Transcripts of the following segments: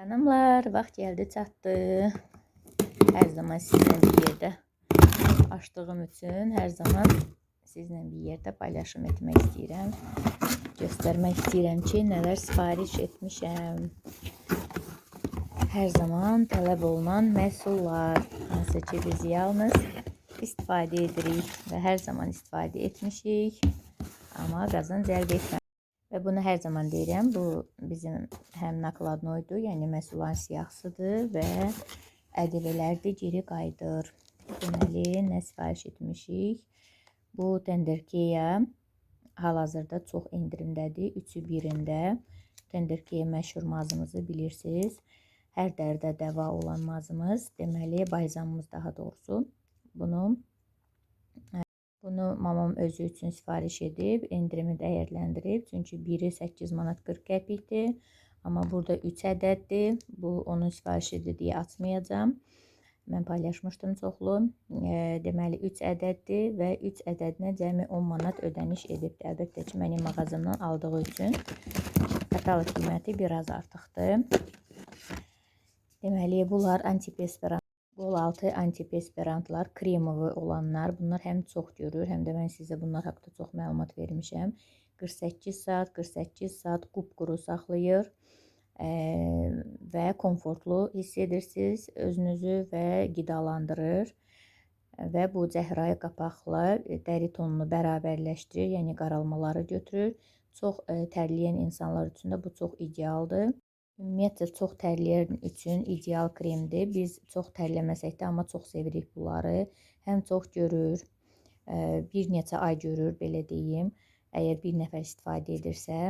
Hanımlar, vaxt gəldi çatdı. Hər zaman sizinlə bir yerdə açdığım üçün hər zaman sizinlə bir yerdə paylaşım etmək istəyirəm. Göstərmək istəyirəm ki, nələr sifariş etmişəm. Hər zaman tələb olunan məhsullar, hansı ki biz yalnız istifadə edirik və hər zaman istifadə etmişik, amma qazanc əldə etməmişik. Və bunu hər zaman deyirəm, bu bizim həm nakladnoydur, yəni məhsulların siyahısıdır və ədəvələrdir, geri qayıdır. Deməli, nə sifariş etmişik? Bu Tenderkeya hal-hazırda çox endirimdədir, üçü birində. Tenderkeya məşhur mazımızı bilirsiniz. Hər dərdə dəva olan mazımız, deməli balzamımız daha doğrusu. Bunu Bunu mamam özü üçün sifariş edib, endirimi dəyərləndirib. Çünki biri 8 manat 40 qəpikdir. Amma burada 3 ədəddir. Bu onun sifarişidir deyə açmayacağam. Mən paylaşmışdım çoxlu. E, deməli 3 ədəddir və 3 ədədinə cəmi 10 manat ödəniş edibdir. Əlbəttə ki, mənim mağazamdan aldığı üçün kataloq qiyməti biraz artıqdır. Deməli, bunlar antiperspirant Qol altı antiperspirantlar, kremovi olanlar. Bunlar həm çox görür, həm də mən sizə bunlar haqqında çox məlumat vermişəm. 48 saat, 48 saat qupquru saxlayır ə, və komfortlu hiss edirsiniz özünüzü və qidalandırır və bu cəhrayı qapaqla dəri tonunu bərabərləşdirir, yəni qaralmaları götürür. Çox ə, tərləyən insanlar üçün də bu çox idealdır. Ümumiyyətlə çox tərləyən üçün ideal kremdir. Biz çox tərləməsək də, amma çox sevirik bunları. Həm çox görür, bir neçə ay görür, belə deyim. Əgər bir nəfər istifadə edirsə,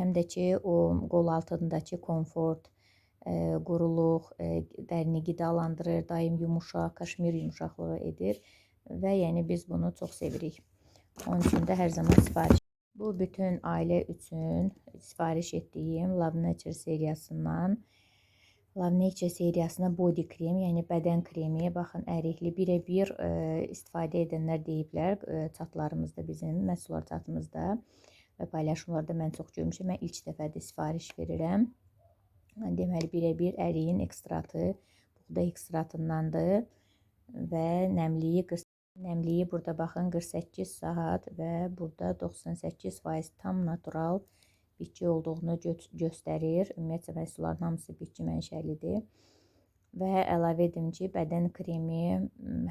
həm də ki, o qol altındakı komfort, quruluq, dərini qidalandırır, daim yumuşaq, kaşmir yumşaqlığı edir və yəni biz bunu çox sevirik. Onun üçün də hər zaman sifariş Bu bütün ailə üçün sifariş etdiyim Love Nature seriyasından Love Nature seriyasına body krem, yəni bədən kremi, baxın ərikli birə-bir e, istifadə edənlər deyiblər, e, çatlarımızda bizim məhsullar çatımızda və paylaşımlarda mən çox görmüşəm. Mən ilk dəfədir sifariş verirəm. Deməli birə-bir əriyin ekstratı, buğda ekstratındandır və nəmliyi Nəmliyi burada baxın 48 saat və burada 98% tam natural bitki olduğunu gö göstərir. Ümumiyyətlə məhsulların hamısı bitki mənşəlidir. Və əlavə edim ki, bədən kremi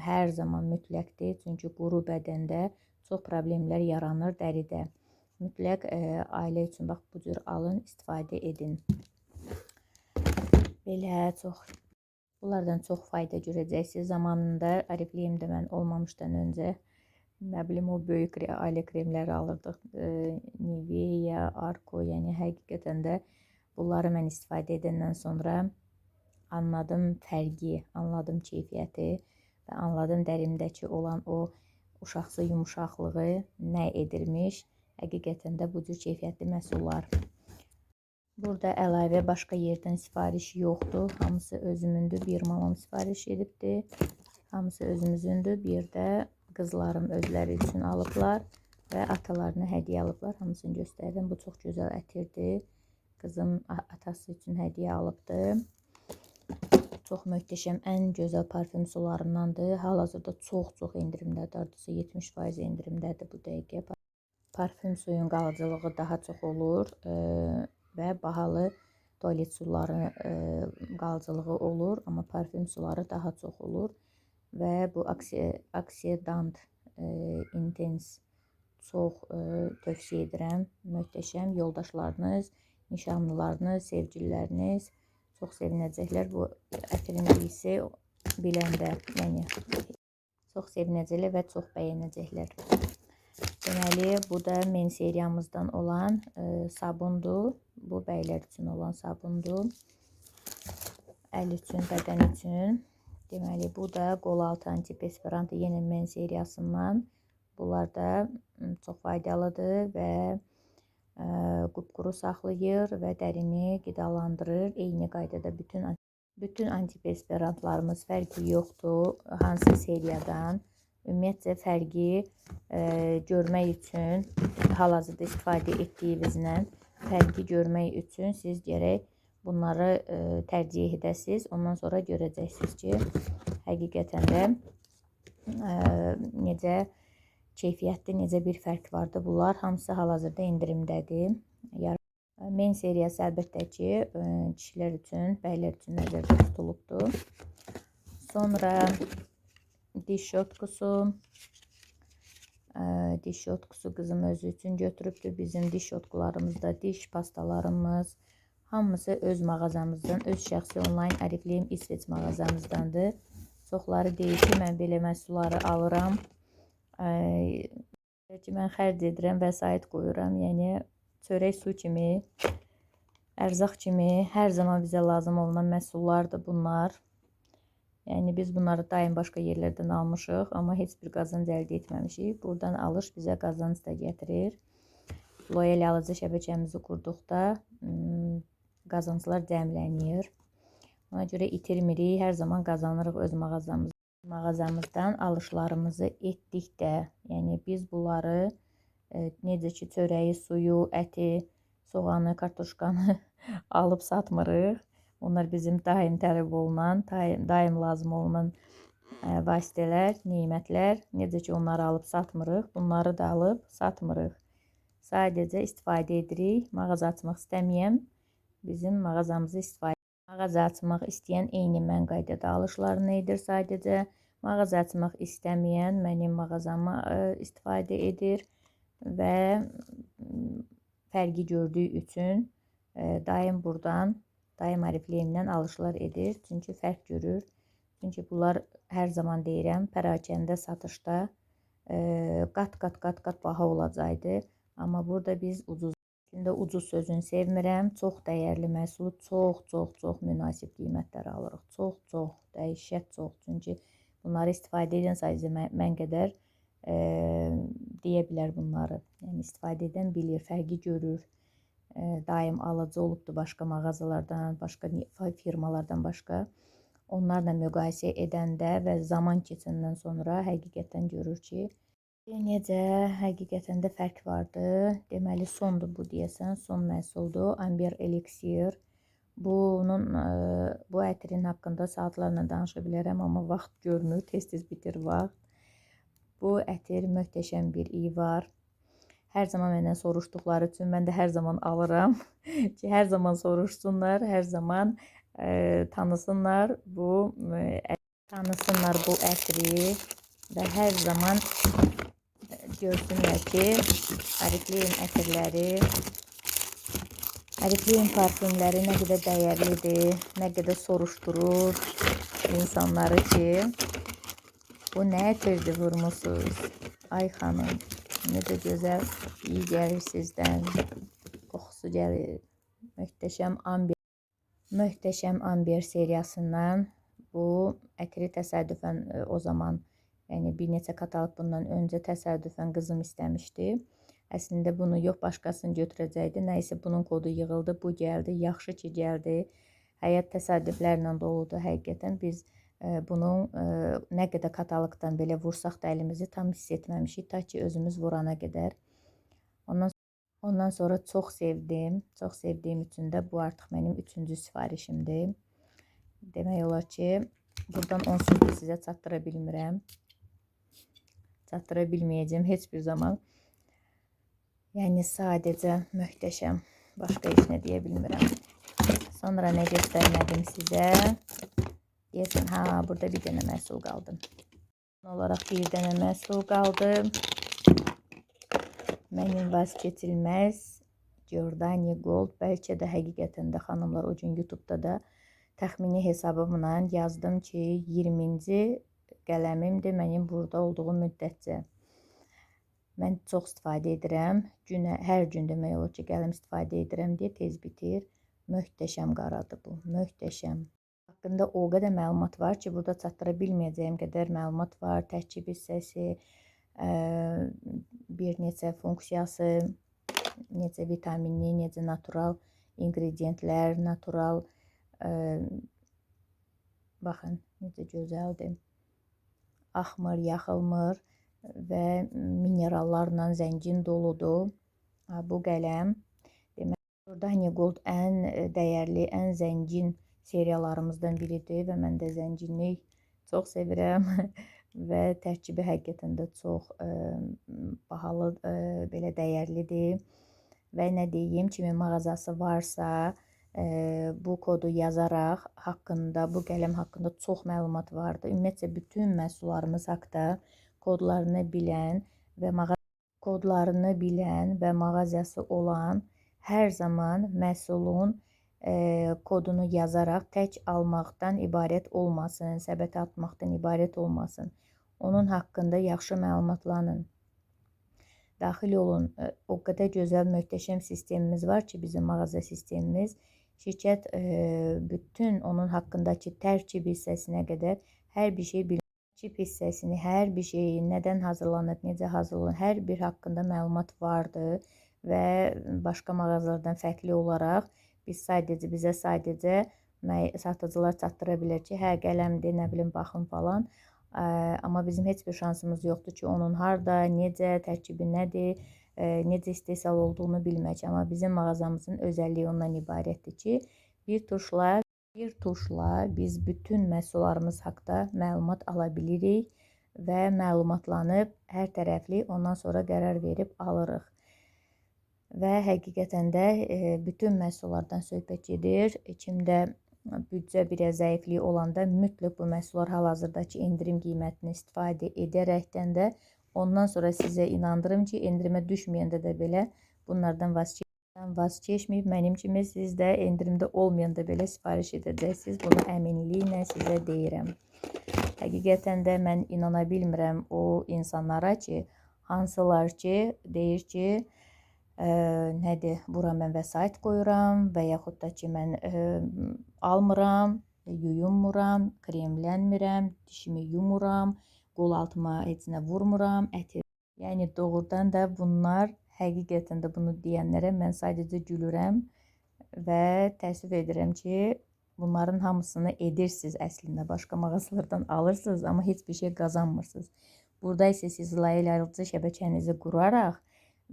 hər zaman mütləqdir. Çünki quru bədəndə çox problemlər yaranır dəridə. Mütləq ə, ailə üçün bax bu cür alın, istifadə edin. Belə çox Bunlardan çox fayda görəcəksiniz. Zamanında Oriflame-də mən olmamışdan öncə nə bilim o böyük ailə kremləri alırdıq. E, Nivea, Arko, yəni həqiqətən də bunları mən istifadə edəndən sonra anladım fərqi, anladım keyfiyyəti və anladım dərimdəki olan o uşaqsı yumşaqlığı nə edirmiş. Həqiqətən də bu cür keyfiyyətli məhsullar. Burada əlavə başqa yerdən sifariş yoxdur. Hamısı özümündür. Bir mamam sifariş edibdir. Hamısı özümüzündür. Bir də qızlarım özləri üçün alıblar və atalarına hədiyyə alıblar. Hamısını göstərdim. Bu çox gözəl ətirdir. Qızım atası üçün hədiyyə alıbdı. Çox möhtəşəm, ən gözəl parfüm sularındandır. Hal-hazırda çox-çox endirimdədir. Hardasa 70% endirimdədir bu dəqiqə. Parfüm suyun qalıcılığı daha çox olur. Ee, və bahalı tualet suları e, qalıcılığı olur, amma parfüm suları daha çox olur və bu oksidant e, intens çox e, tövsiyə edirəm. Möhtəşəm yoldaşlarınız, nişanlılarınız, sevgililəriniz çox sevinəcəklər bu ətirin iyisi biləndə, yəni çox sevinəcəklər və çox bəyənəcəklər. Deməli, bu da men seriyamızdan olan ə, sabundur. Bu bəylər üçün olan sabundur. Əl üçün, bədən üçün. Deməli, bu da qol altı antiperspirant yenə men seriyasından. Bunlar da çox faydalıdır və ə, qupquru saxlayır və dərini qidalandırır. Eyni qaydada bütün bütün antiperspirantlarımız fərqi yoxdur. Hansı seriyadan ümumiyyətcə fərqi e, görmək üçün hal-hazırda istifadə etdiyinizlə fərqi görmək üçün siz gərək bunları e, tərcih edəsiz. Ondan sonra görəcəksiniz ki, həqiqətən də e, necə keyfiyyətli, necə bir fərq vardı. Bunlar hamısı hal-hazırda endirimdədir. Men seriyası əlbəttə ki, e, kişilər üçün, bəylər üçün nəzərdə tutulubdur. Sonra diş şotkusu, e, diş şotkusu qızım özü üçün götürübdür. Bizim diş şotkularımızda diş pastalarımız, hamısı öz mağazamızdan, öz şəxsi onlayn Arifliyim İsveç mağazamızdandır. Çoxları deyir ki, mən belə məhsulları alıram. Ə, ki, mən xərc edirəm, vəsait qoyuram. Yəni çörək su kimi, ərzaq kimi hər zaman bizə lazım olunan məhsullardır bunlar. Yəni biz bunları daim başqa yerlərdən almışıq, amma heç bir qazanc əldə etməmişik. Buradan alış bizə qazanc da gətirir. Loyal alıcı şəbəkəmizi qurduqda qazanclar cəmlənir. Ona görə itirmirik, hər zaman qazanırıq öz mağazamız. Mağazamızdan alışlarımızı etdikdə, yəni biz bunları necə ki, çörəyi, suyu, əti, soğanı, kartuşkanı alıb satmırıq. Onlar bizim daim tələb olunan, daim, daim lazım olunan ə, vasitələr, nemətlər. Necə ki, onları alıb satmırıq, bunları da alıb satmırıq. Sadəcə istifadə edirik. Mağaza açmaq istəməyən bizim mağazamızı istifadə Mağaza açmaq istəyən eyni mən qaydada alışlarını edir sadəcə. Mağaza açmaq istəməyən mənim mağazamı istifadə edir və fərqi gördüyü üçün daim burdan, daim Arifleyimdən alışlar edir. Çünki fərq görür. Çünki bunlar hər zaman deyirəm, pərakəndə satışda qat-qat qat-qat baha olacaqdı. Amma burada biz ucuz İçində ucuz sözünü sevmirəm. Çox dəyərli məhsulu çox, çox, çox münasib qiymətlərə alırıq. Çox, çox, dəhşət çox. Çünki bunları istifadə edən sadəcə mən, mən qədər e, deyə bilər bunları. Yəni istifadə edən bilir, fərqi görür. Daim alıcı olubdu başqa mağazalardan, başqa firmalardan başqa. Onlarla müqayisə edəndə və zaman keçəndən sonra həqiqətən görür ki, necə həqiqətən də fərq vardı. Deməli sondur bu deyəsən, son məhsuldur. Amber Elixir. Bunun bu ətrin haqqında saatlarla danışa bilərəm, amma vaxt görmür, tez-tez bitir vaxt. Bu ətir möhtəşəm bir iyi var. Hər zaman məndən soruşduqları üçün mən də hər zaman alıram ki, hər zaman soruşsunlar, hər zaman ə, tanısınlar bu ə, tanısınlar bu ətri və hər zaman görsünlər ki, Arifleyin ətirləri, Arifleyin parfümləri nə qədər dəyərlidir, nə qədər soruşdurur insanları ki, Bu nə ətirdir vurmusunuz? Ay xanım, necə gözəl iyi gəlir sizdən. Qoxusu gəlir. Möhtəşəm amber. Möhtəşəm amber seriyasından bu ətri təsadüfən e, o zaman, yəni bir neçə katalog bundan öncə təsadüfən qızım istəmişdi. Əslində bunu yox başqasını götürəcəkdi. Nə isə bunun kodu yığıldı, bu gəldi. Yaxşı ki gəldi. Həyat təsadüflərlə doludur həqiqətən. Biz bunun nə qədər kataloqdan belə vursaq da əlimizi tam hiss etməmişik ta ki özümüz vurana qədər. Ondan ondan sonra çox sevdim. Çox sevdiyim üçün də bu artıq mənim 3-cü sifarişimdir. Demək olar ki, buradan onsuz sizə çatdıra bilmirəm. Çatdıra bilməyəcəm heç bir zaman. Yəni sadəcə möhtəşəm. Başqa heç nə deyə bilmirəm. Sonra nə göstərmədim sizə? Deyəsən, hə, burada bir dənə məhsul qaldı. Olaraq bir dənə məhsul qaldı. Mənim vazgeçilməz Jordani Gold. Bəlkə də həqiqətən də xanımlar o gün YouTube-da da təxmini hesabımla yazdım ki, 20-ci qələmimdir mənim burada olduğum müddətcə. Mən çox istifadə edirəm. Günə, hər gün demək olar ki, qələm istifadə edirəm deyə tez bitir. Möhtəşəm qaradır bu. Möhtəşəm haqqında o qədər məlumat var ki, burada çatdıra bilməyəcəyim qədər məlumat var. Tərkib hissəsi, bir neçə funksiyası, necə vitaminli, necə natural ingrediyentlər, natural baxın, necə gözəldir. Axmır, yaxılmır və minerallarla zəngin doludur. Bu qələm Burada Honey Gold ən e, dəyərli, ən zəngin seriyalarımızdan biridir və mən də zənginlik çox sevirəm və tərkibi həqiqətən də çox ə, bahalı, ə, belə dəyərlidir. Və nə deyim, kimin mağazası varsa, ə, bu kodu yazaraq haqqında, bu qələm haqqında çox məlumat vardı. Ümumiyyətcə bütün məhsullarımız haqqında kodlarını bilən və mağaza kodlarını bilən və mağazası olan hər zaman məhsulun kodunu yazaraq tək almaqdan ibarət olmasın, səbətə atmaqdan ibarət olmasın. Onun haqqında yaxşı məlumatlanın. Daxil olun. O qədər gözəl, möhtəşəm sistemimiz var ki, bizim mağaza sistemimiz. Şirkət bütün onun haqqındakı tərkib hissəsinə qədər hər bir şey bilir. Çip hissəsini, hər bir şeyi, nədən hazırlanıb, necə hazırlanıb, hər bir haqqında məlumat vardı və başqa mağazalardan fərqli olaraq biz sadəcə bizə sadəcə satıcılar çatdıra bilər ki, hə qələmdir, nə bilim baxın falan. Amma bizim heç bir şansımız yoxdur ki, onun harda, necə, tərkibi nədir, necə istehsal olduğunu bilmək. Amma bizim mağazamızın özəlliyi ondan ibarətdir ki, bir tuşla Bir tuşla biz bütün məhsullarımız haqqında məlumat ala bilirik və məlumatlanıb hər tərəfli ondan sonra qərar verib alırıq. Və həqiqətən də e, bütün məhsullardan söhbət gedir. Kimdə büdcə biraz zəifliyi olanda mütləq bu məhsullar hal-hazırdakı endirim qiymətini istifadə edərəkdən də ondan sonra sizə inandırım ki, endirimə düşməyəndə də belə bunlardan vaz keçin vaz keçməyib. Mənim kimi siz də endirimdə olmayanda belə sifariş edəcəksiniz. Bunu əminliklə sizə deyirəm. Həqiqətən də mən inana bilmirəm o insanlara ki, hansılar ki, deyir ki, ə, nədir, bura mən vəsait qoyuram və yaxud da ki, mən ə, almıram, yuyunmuram, kremlənmirəm, dişimi yumuram, qol altıma heç nə vurmuram, əti. Yəni doğrudan da bunlar Həqiqətən də bunu deyənlərə mən sadəcə gülürəm və təəssüf edirəm ki, bunların hamısını edirsiniz əslində. Başqa mağazalardan alırsınız, amma heç bir şey qazanmırsınız. Burada isə siz layihələrinizi şəbəkənizi quraraq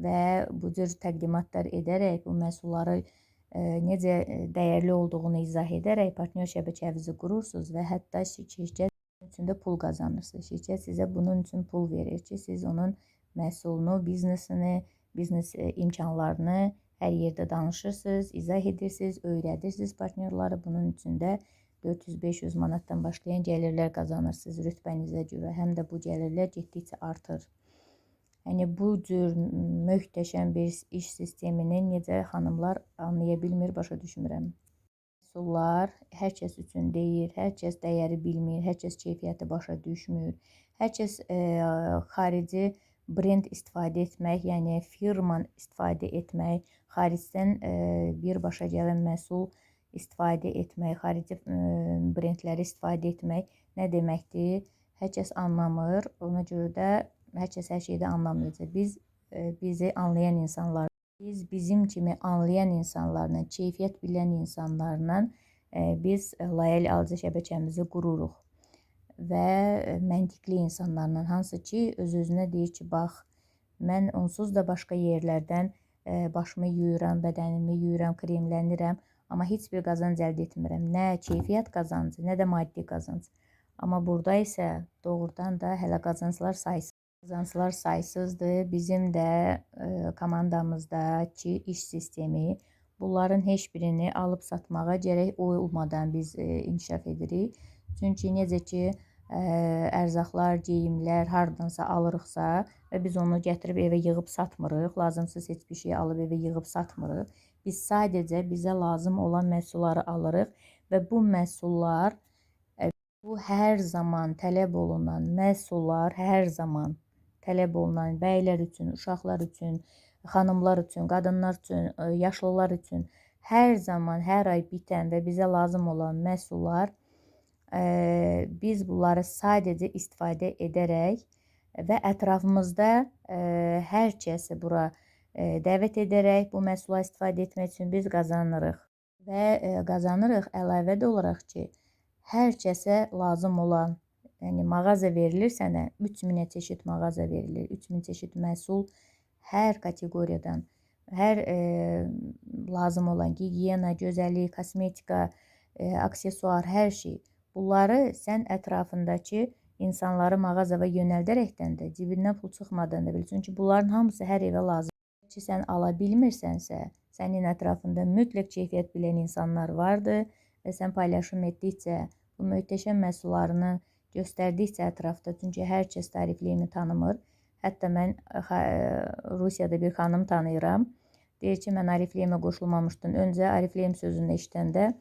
və bu cür təqdimatlar edərək bu məhsulları e, necə e, dəyərli olduğunu izah edərək partnyor şəbəkənizi qurursunuz və hətta şirkət üçün də pul qazanırsınız. Şirkət sizə bunun üçün pul verir ki, siz onun məhsulunu, biznesini biznes e, imkanlarını hər yerdə danışırsınız, izah edirsiniz, öyrədirsiniz partnyorları. Bunun üçün də 400-500 manatdan başlayan gəlirlər qazanırsınız rütbənizə görə. Həm də bu gəlirlər getdikcə artır. Yəni bu cür möhtəşəm bir iş sistemini necə xanımlar anlaya bilmir, başa düşmürəm. Məhsullar hər kəs üçün deyil, hər kəs dəyəri bilmir, hər kəs keyfiyyəti başa düşmür. Hər kəs e, xarici brend istifadə etmək, yəni firma istifadə etmək, xaricdən e, birbaşa gələn məhsul istifadə etmək, xarici e, brendləri istifadə etmək nə deməkdir? Hər kəs anlamır. Ona görə də hər kəs hər şeydə anlamayacaq. Biz e, bizi anlayan insanlar, biz bizim kimi anlayan insanlarla, keyfiyyət bilən insanlarla biz layihəli alıcı şəbəkəmizi qururuq və məntiqli insanlarla, hansı ki, öz-özünə deyir ki, bax, mən onsuz da başqa yerlərdən başımı yuyuram, bədənimi yuyuram, kremlənirəm, amma heç bir qazanc əldə etmirəm. Nə keyfiyyət qazancı, nə də maddi qazanc. Amma burada isə doğrudan da hələ qazanclar saysız. Qazanclar saysızdır. Bizim də ə, komandamızdakı iş sistemi bunların heç birini alıb satmağa gərək olmadan biz ə, inkişaf edirik. Çünki necə ki, ərzaqlar, geyimlər hardansa alırıqsa və biz onu gətirib evə yığıb satmırıq, lazımsız heç bir şey alıb evə yığıb satmırıq. Biz sadəcə bizə lazım olan məhsulları alırıq və bu məhsullar bu hər zaman tələb olunan məhsullar hər zaman tələb olunan bəylər üçün, uşaqlar üçün, xanımlar üçün, qadınlar üçün, yaşlılar üçün hər zaman, hər ay bitən və bizə lazım olan məhsullar biz bunları sadəcə istifadə edərək və ətrafımızda hər kəsi bura dəvət edərək bu məhsula istifadə etmək üçün biz qazanırıq. Və qazanırıq əlavə də olaraq ki, hər kəsə lazım olan, yəni mağaza verilir sənə 3000 çeşid mağaza verilir, 3000 çeşid məhsul hər kateqoriyadan hər e, lazım olan gigiyena, gözəllik, kosmetika, e, aksesuar, hər şey. Bunları sən ətrafındakı insanları mağazaya yönəldərəkdən də cibindən pul çıxmadan da bil. Çünki bunların hamısı hər evə lazımdır. Ki sən ala bilmirsənsə, sənin ətrafında mütləq keyfiyyət bilən insanlar vardır və sən paylaşım etdikcə bu möhtəşəm məhsullarını göstərdikcə ətrafda, çünki hər kəs tarifliyimi tanımır. Hətta mən Rusiyada bir xanım tanıyıram. Deyir ki, mən Arifleyemə qoşulmamışdım. Öncə Arifleyem sözünü eşidəndə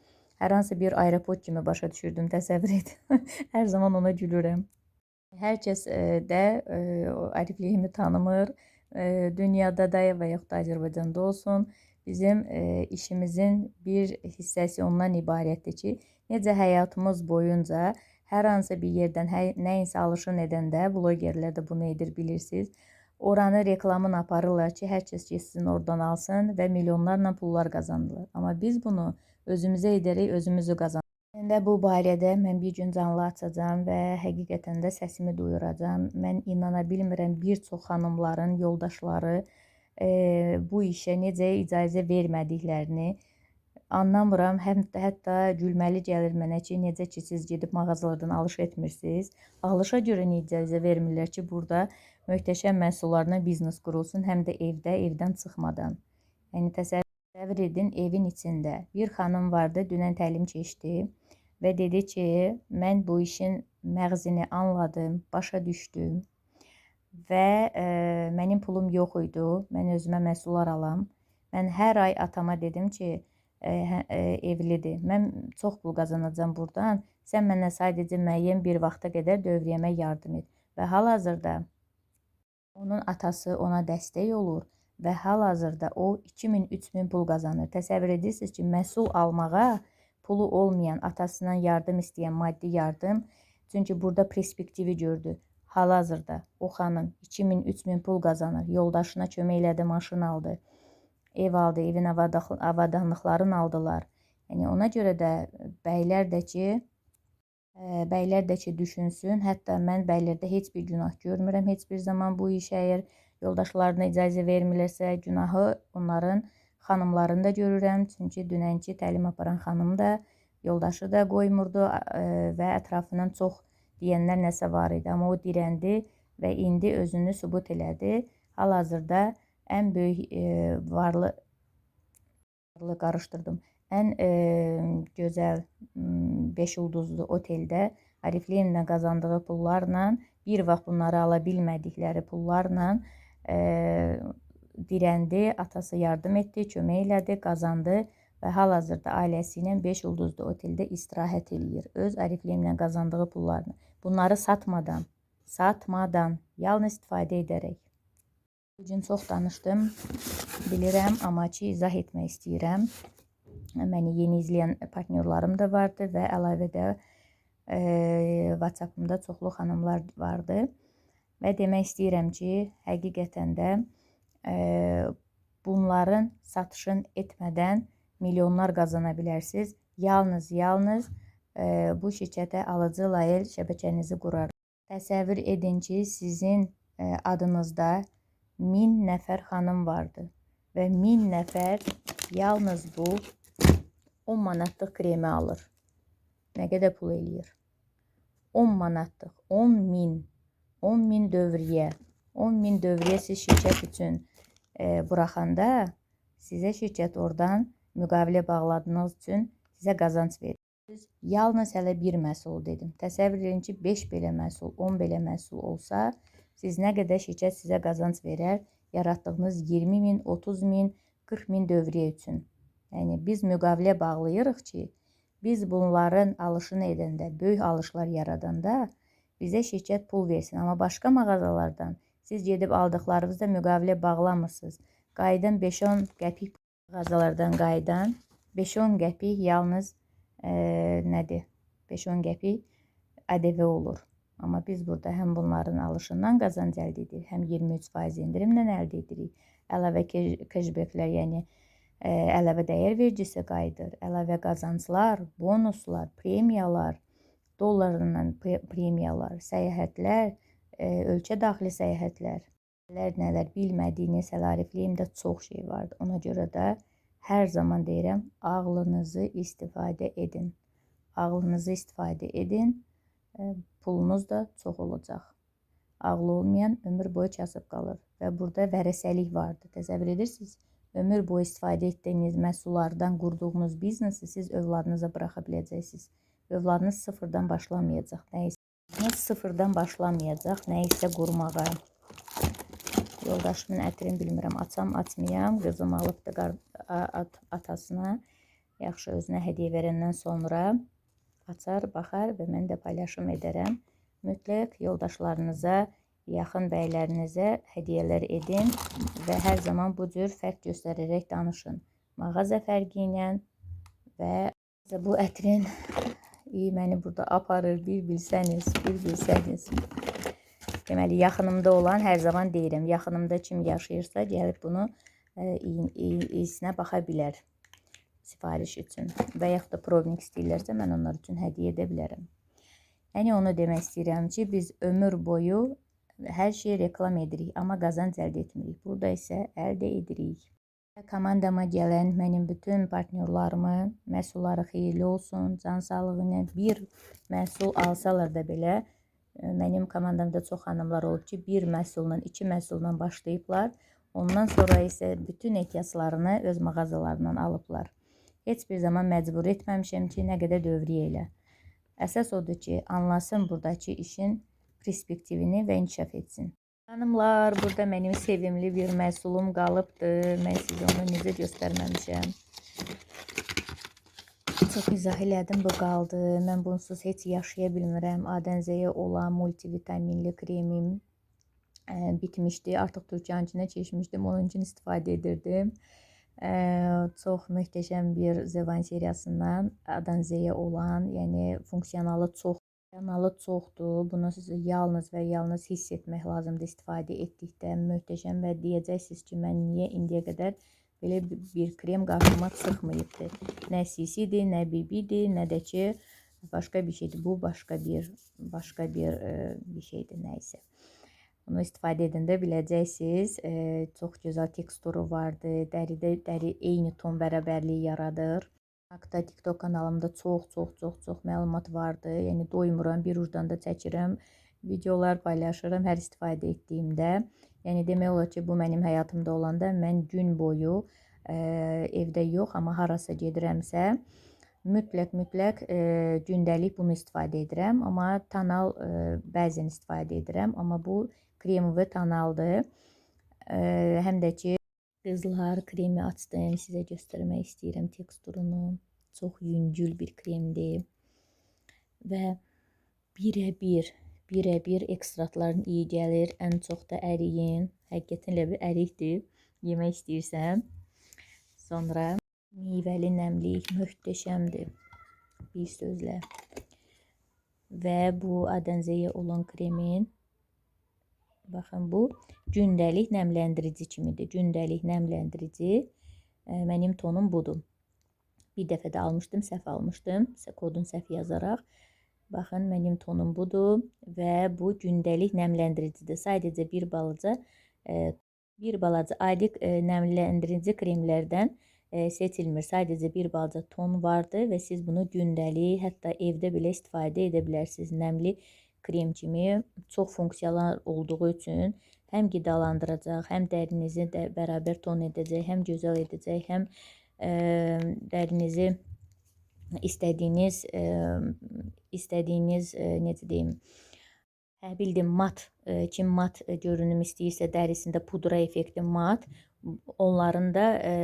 hər hansı bir aeroport kimi başa düşürdüm, təsəvvür edin. hər zaman ona gülürəm. Hər kəs e, də e, Arifleyemi tanımır. E, dünyada da və yaxud da Azərbaycanda olsun. Bizim işimizin bir hissəsi ondan ibarətdir ki, necə həyatımız boyunca hər hansı bir yerdən hə, nəyinsə alışın edəndə blogerlər də bunu edir bilirsiniz. Oranı reklamını aparırlar ki, hər kəs getsin oradan alsın və milyonlarla pullar qazanırlar. Amma biz bunu özümüzə edərək özümüzü qazanırıq. İndi bu barədə mən bir gün canlı açacağam və həqiqətən də səsimi duyuracağam. Mən inana bilmirəm bir çox xanımların yoldaşları e, bu işə necə icazə vermədiklərini anlamıram. Həm hətta gülməli gəlir mənə ki, necə ki siz gedib mağazalardan alış etmirsiniz. Alışa görə niyə icazə vermirlər ki, burada möhtəşəm məhsullarla biznes qurulsun, həm də evdə, evdən çıxmadan. Yəni təsəvvür edin, evin içində bir xanım vardı, dünən təlim keçdi və dedi ki, mən bu işin məğzini anladım, başa düşdüm və e, mənim pulum yox idi. Mən özümə məhsullar alam. Mən hər ay atama dedim ki, e, e, evlidir. Mən çox pul qazanacağam burdan. Sən mənə sadəcə müəyyən bir vaxta qədər dövriyyəmə yardım et. Və hal-hazırda onun atası ona dəstək olur və hal-hazırda o 2000-3000 pul qazanır. Təsəvvür edirsiniz ki, məhsul almağa pulu olmayan, atasından yardım istəyən maddi yardım, çünki burada perspektivi gördü. Hal-hazırda o xanım 2000-3000 pul qazanır. Yoldaşına kömək elədi, maşın aldı ev aldı, evin avadanlıqlarını aldılar. Yəni ona görə də bəylər də ki, e, bəylər də ki düşünsün. Hətta mən bəylərdə heç bir günah görmürəm. Heç bir zaman bu iş əgər yoldaşlarına icazə vermirlərsə, günahı onların xanımlarında görürəm. Çünki dünənki təlim aparan xanım da yoldaşı da qoymurdu e, və ətrafından çox deyənlər nəsə var idi. Amma o dirəndi və indi özünü sübut elədi. Hal-hazırda en büyük e, varlı varlı qarışdırdım. Ən e, gözəl 5 ulduzlu oteldə Arifliyevlə qazandığı pullarla bir vaxt bunları ala bilmədikləri pullarla e, dirəndi, atası yardım etdi, kömək elədi, qazandı və hal-hazırda ailəsi ilə 5 ulduzlu oteldə istirahət eləyir. Öz Arifliyevlə qazandığı pullarla. Bunları satmadan, satmadan, yalnız istifadə edərək. Bugün çox danışdım, bilirəm, amma ki, izah etmək istəyirəm. Məni yeni izləyən partnyorlarım da vardı və əlavədə e, WhatsApp-ımda çoxlu xanımlar vardı. Və demək istəyirəm ki, həqiqətən də e, bunların satışın etmədən milyonlar qazana bilərsiniz. Yalnız, yalnız e, bu şirkətə alıcı layel şəbəkənizi qurar. Təsəvvür edin ki, sizin e, adınızda min nəfər xanım vardı və min nəfər yalnız bu 10 manatlıq kremi alır. Nə qədər pul eləyir? 10 manatlıq, 10 min, 10 min dövriyə, 10 min dövriyə siz şirkət üçün e, buraxanda sizə şirkət oradan müqavilə bağladığınız üçün sizə qazanc verir. Yalnız hələ bir məhsul dedim. Təsəvvür edin ki, 5 belə məhsul, 10 belə məhsul olsa, siz nə qədər şirkət sizə qazanc verər, yaratdığınız 20 min, 30 min, 40 min dövriyyə üçün. Yəni biz müqavilə bağlayırıq ki, biz bunların alışını edəndə, böyük alışlar yaradanda bizə şirkət pul versin. Amma başqa mağazalardan siz gedib aldıqlarınızda müqavilə bağlamırsınız. Qayıdan 5-10 qəpik mağazalardan qayıdan 5-10 qəpik yalnız e, nədir? 5-10 qəpik ƏDV olur. Amma biz burada həm bunların alışından qazanc əldə edirik, həm 23% endirimlə əldə edirik. Əlavə keşbeklər, yəni ə, əlavə dəyər vergisi qayıdır, əlavə qazanclar, bonuslar, premiyalar, dollarla premiyalar, səyahətlər, ə, ölkə daxili səyahətlər. Nələr nələr bilmədiyiniz Səlarifliyimdə çox şey vardı. Ona görə də hər zaman deyirəm, ağlınızı istifadə edin. Ağlınızı istifadə edin, e, pulunuz da çox olacaq. Ağlı olmayan ömür boyu kasıb qalır və burada vərəsəlik vardı. Təsəvvür edirsiniz? Ömür boyu istifadə etdiyiniz məhsullardan qurduğunuz biznesi siz övladınıza buraxa biləcəksiniz. Övladınız sıfırdan başlamayacaq. Nəyisə sıfırdan başlamayacaq, nəyisə qurmağa. Yoldaşımın ətrini bilmirəm, açam, açmayam. Qızım alıbdı at atasına. Yaxşı özünə hədiyyə verəndən sonra açar, baxar və mən də paylaşım edərəm. Mütləq yoldaşlarınıza yaxın bəylərinizə hədiyyələr edin və hər zaman bu cür fərq göstərərək danışın. Mağaza fərqi ilə və bu ətrin iyi məni burada aparır, bir bilsəniz, bir bilsəniz. Deməli, yaxınımda olan hər zaman deyirəm, yaxınımda kim yaşayırsa, gəlib bunu e, iyisinə baxa bilər sifariş üçün və yaxud da provnik istəyirlərsə, mən onlar üçün hədiyyə edə bilərəm. Yəni onu demək istəyirəm ki, biz ömür boyu hər şeyi reklam edirik, amma qazanc əldə etmirik. Burada isə əldə edirik. Komandama gələn mənim bütün partnyorlarımı məhsulları xeyirli olsun, can sağlığı ilə bir məhsul alsalar da belə e, mənim komandamda çox xanımlar olub ki, bir məhsulla, iki məhsulla başlayıblar. Ondan sonra isə bütün ehtiyaclarını öz mağazalarından alıblar. Heç bir zaman məcbur etməmişəm ki, nə qədər dövriyyə elə. Əsas odur ki, anlasın buradakı işin perspektivini və inkişaf etsin. Hanımlar, burada mənim sevimli bir məhsulum qalıbdı. Mən sizə onu necə göstərməmişəm. Çox izah elədim, bu qaldı. Mən bunsuz heç yaşaya bilmirəm. Adənzəyə olan multivitaminli kremim e, bitmişdi. Artıq Türkiyəninə keçmişdim. Onun üçün istifadə edirdim. Çox möhtəşəm bir Zevan seriyasından Adənzəyə olan, yəni funksiyonalı çox Kanalı çoxdur. Bunu siz yalnız və yalnız hiss etmək lazımdır istifadə etdikdə. Möhtəşəm və deyəcəksiniz ki, mən niyə indiyə qədər belə bir krem qarşıma çıxmayıbdı. Nə CC-dir, nə BB-dir, nə də ki, başqa bir şeydir. Bu başqa bir başqa bir bir şeydir, nə isə. Bunu istifadə edəndə biləcəksiniz, e, çox gözəl teksturu vardı. Dəridə dəri eyni ton bərabərliyi yaradır. Haqda TikTok kanalımda çox, çox, çox, çox məlumat vardı. Yəni doymuram, bir ucdan da çəkirəm, videolar paylaşıram hər istifadə etdiyimdə. Yəni demək olar ki, bu mənim həyatımda olanda mən gün boyu e, evdə yox, amma harasa gedirəmsə, mütləq mütləq ə, e, gündəlik bunu istifadə edirəm, amma tonal e, bəzən istifadə edirəm, amma bu kremovi tonaldır. Ə, həm də ki Qızlar kremi açdım. Sizə göstərmək istəyirəm teksturunu. Çox yüngül bir kremdir. Və birə-bir, birə-bir ekstratların iyi gəlir. Ən çox da əriyin. Həqiqətən elə bir ərikdir. Yemək istəyirsəm. Sonra meyvəli nəmlik möhtəşəmdir. Bir sözlə. Və bu adənzəyə olan kremin Baxın bu gündəlik nəmləndirici kimidir. Gündəlik nəmləndirici e, mənim tonum budur. Bir dəfə də almışdım, səhv almışdım. Kodun səhv yazaraq. Baxın, mənim tonum budur və bu gündəlik nəmləndiricidir. Sadəcə bir balaca e, bir balaca adi e, nəmləndirici kremlərdən seçilmir. Sadəcə bir balaca ton vardı və siz bunu gündəlik, hətta evdə belə istifadə edə bilərsiniz. Nəmli krem kimi çox funksiyalar olduğu üçün həm qidalandıracaq, həm dərinizi də bərabər ton edəcək, həm gözəl edəcək, həm ə, dərinizi istədiyiniz ə, istədiyiniz ə, necə deyim, hə bildim mat, ə, kim mat görünüm istəyirsə dərisində pudra effekti mat, onların da ə,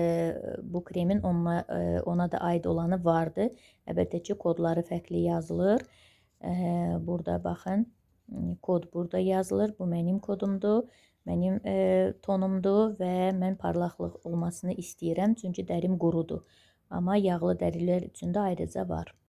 bu kremin ona, ə, ona da aid olanı vardı. Əlbəttə ki, kodları fərqli yazılır. Burada baxın, kod burada yazılır. Bu mənim kodumdur, mənim e, tonumdur və mən parlaqlıq olmasını istəyirəm, çünki dərim qurudur. Amma yağlı dərilər üçün də ayrıca var.